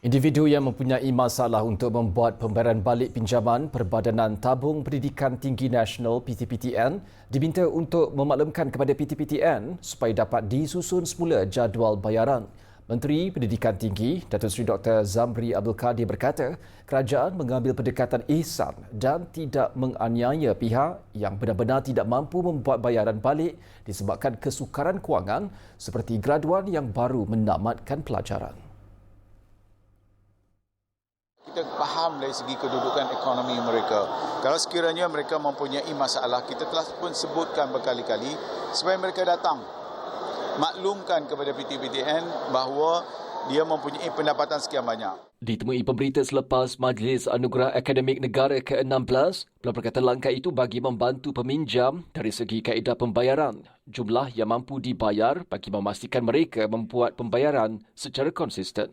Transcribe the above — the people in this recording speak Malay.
Individu yang mempunyai masalah untuk membuat pembayaran balik pinjaman Perbadanan Tabung Pendidikan Tinggi Nasional PTPTN diminta untuk memaklumkan kepada PTPTN supaya dapat disusun semula jadual bayaran. Menteri Pendidikan Tinggi Datuk Seri Dr. Zamri Abdul Kadir berkata kerajaan mengambil pendekatan ihsan dan tidak menganiaya pihak yang benar-benar tidak mampu membuat bayaran balik disebabkan kesukaran kewangan seperti graduan yang baru menamatkan pelajaran. Kita faham dari segi kedudukan ekonomi mereka. Kalau sekiranya mereka mempunyai masalah, kita telah pun sebutkan berkali-kali supaya mereka datang maklumkan kepada PTPTN bahawa dia mempunyai pendapatan sekian banyak. Ditemui pemberita selepas Majlis Anugerah Akademik Negara ke-16, beliau berkata langkah itu bagi membantu peminjam dari segi kaedah pembayaran. Jumlah yang mampu dibayar bagi memastikan mereka membuat pembayaran secara konsisten.